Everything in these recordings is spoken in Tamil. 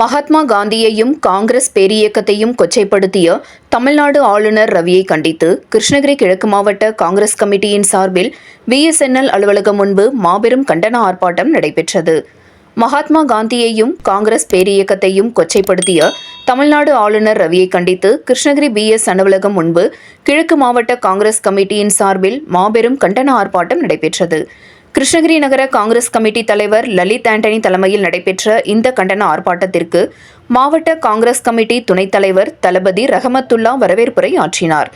மகாத்மா காந்தியையும் காங்கிரஸ் பேரியக்கத்தையும் கொச்சைப்படுத்திய தமிழ்நாடு ஆளுநர் ரவியை கண்டித்து கிருஷ்ணகிரி கிழக்கு மாவட்ட காங்கிரஸ் கமிட்டியின் சார்பில் பிஎஸ்என்எல் அலுவலகம் முன்பு மாபெரும் கண்டன ஆர்ப்பாட்டம் நடைபெற்றது. மகாத்மா காந்தியையும் காங்கிரஸ் பேரியக்கத்தையும் கொச்சைப்படுத்திய தமிழ்நாடு ஆளுநர் ரவியை கண்டித்து கிருஷ்ணகிரி பிஎஸ் அலுவலகம் முன்பு கிழக்கு மாவட்ட காங்கிரஸ் கமிட்டியின் சார்பில் மாபெரும் கண்டன ஆர்ப்பாட்டம் நடைபெற்றது. கிருஷ்ணகிரி நகர காங்கிரஸ் கமிட்டி தலைவர் லலித் ஆண்டனி தலைமையில் நடைபெற்ற இந்த கண்டன ஆர்ப்பாட்டத்திற்கு மாவட்ட காங்கிரஸ் கமிட்டி துணைத் தலைவர் தளபதி ரஹமத்துல்லா வரவேற்புரை ஆற்றினார்.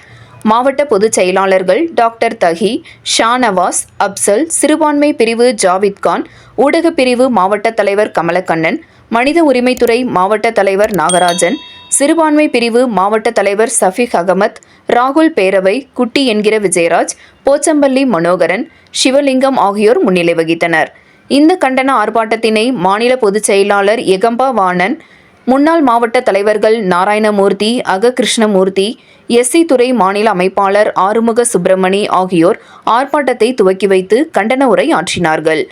மாவட்ட பொதுச் செயலாளர்கள் டாக்டர் தஹி ஷா நவாஸ் அப்சல் சிறுபான்மை பிரிவு ஜாவித் கான் ஊடகப் பிரிவு மாவட்ட தலைவர் கமலக்கண்ணன் மனித உரிமைத்துறை மாவட்ட தலைவர் நாகராஜன் சிறுபான்மை பிரிவு மாவட்ட தலைவர் சஃபிக் அகமத் ராகுல் பேரவை குட்டி என்கிற விஜயராஜ் போச்சம்பள்ளி மனோகரன் சிவலிங்கம் ஆகியோர் முன்னிலை வகித்தனர். இந்த கண்டன ஆர்ப்பாட்டத்தினை மாநில பொதுச் செயலாளர் எகம்பா வாணன் முன்னாள் மாவட்ட தலைவர்கள் நாராயணமூர்த்தி அக கிருஷ்ணமூர்த்தி எஸ்சி துறை மாநில அமைப்பாளர் ஆறுமுக சுப்பிரமணி ஆகியோர் ஆர்ப்பாட்டத்தை துவக்கி வைத்து கண்டன உரை ஆற்றினார்கள்.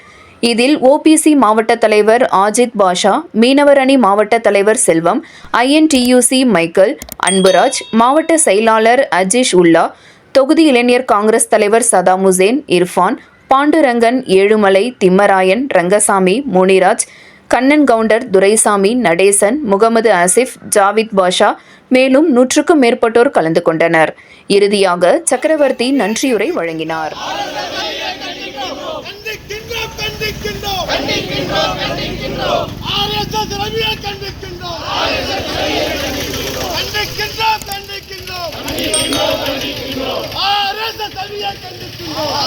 இதில் ஓபிசி மாவட்ட தலைவர் ஆஜித் பாஷா மீனவர் அணி மாவட்ட தலைவர் செல்வம் ஐஎன்டியூசி மைக்கேல் அன்புராஜ் மாவட்ட செயலாளர் அஜீஷ் உல்லா தொகுதி இளைஞர் காங்கிரஸ் தலைவர் சதாம் ஹுசேன் இர்ஃபான் பாண்டுரங்கன் ஏழுமலை திம்மராயன் ரங்கசாமி முனிராஜ் கண்ணன் கவுண்டர் துரைசாமி நடேசன் முகமது ஆசிஃப் ஜாவித் பாஷா மேலும் நூற்றுக்கும் மேற்பட்டோர் கலந்து கொண்டனர். இறுதியாக சக்கரவர்த்தி நன்றியுரை வழங்கினார். கண்டிக்கின்றோம். கண்டிக்கின்றோம் கண்டிக்கின்றோம். ஆர்எஸ்எஸ் ரவியை கண்டிக்கின்றோம். கண்டிக்கின்றோம் கண்டிக்கின்றோம். ஆர்எஸ்எஸ் ரவியை கண்டிக்கின்றோம்.